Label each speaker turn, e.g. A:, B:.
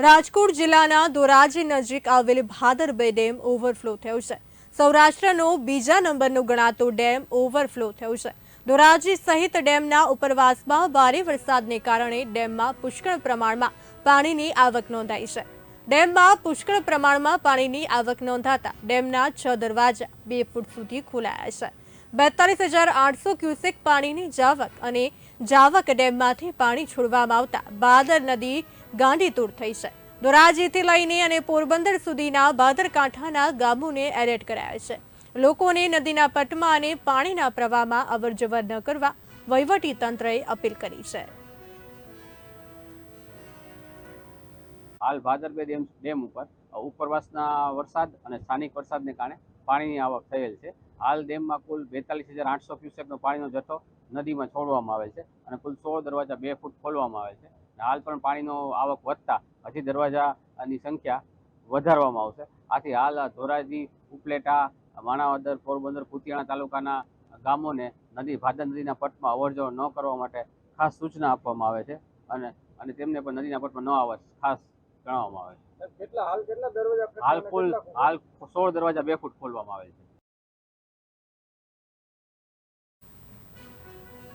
A: રાજકોટ જિલ્લાના ધોરાજી નજીક આવેલ ભાદરબે ડેમ ઓવરફ્લો થયો છે. સૌરાષ્ટ્રનો બીજા નંબરનો ગણાતો ડેમ ઓવરફ્લો થયો છે. ધોરાજી સહિત ડેમના ઉપરવાસમાં ભારે વરસાદને કારણે ડેમમાં પુષ્કળ પ્રમાણમાં પાણીની આવક નોંધાઈ છે. ડેમમાં પુષ્કળ પ્રમાણમાં પાણીની આવક નોંધાતા ડેમના છ દરવાજા બે ફૂટ સુધી ખોલાયા છે. બેતાલીસ હજાર આઠસો ક્યુસેક પાણીની જાવક અને જાવક ડેમમાંથી પાણી છોડવામાં આવતા બાદર નદી ગાંડીતૂર થઈ છે. ધોરાજીથી લઈને અને પોરબંદર સુધીના બાદર કાંઠાના ગામોને એલર્ટ કરાયા છે. લોકોને નદીના પટમાં અને પાણીના પ્રવાહમાં અવરજવર ન કરવા વહીવટી તંત્રએ અપીલ કરી છે.
B: હાલ ભાદરબે ડેમ ડેમ ઉપર ઉપરવાસના વરસાદ અને સ્થાનિક વરસાદને કારણે પાણીની આવક થયેલ છે. હાલ ડેમમાં કુલ બેતાલીસ હજાર આઠસો ક્યુસેકનો પાણીનો જથ્થો નદીમાં છોડવામાં આવે છે અને કુલ સોળ દરવાજા બે ફૂટ ખોલવામાં આવે છે હાલ પણ પાણીનો આવક વધતા હજી દરવાજાની સંખ્યા વધારવામાં આવશે. આથી હાલ ધોરાજી ઉપલેટા માણાવદર પોરબંદર કુતિયાણા તાલુકાના ગામોને નદી ભાદર નદીના પટમાં અવરજવર ન કરવા માટે ખાસ સૂચના આપવામાં આવે છે અને અને તેમને પણ નદીના પટમાં ન આવવા ખાસ જણાવવામાં આવે છે.
C: હાલ
B: કુલ હાલ સોળ દરવાજા બે ફૂટ ખોલવામાં આવે છે.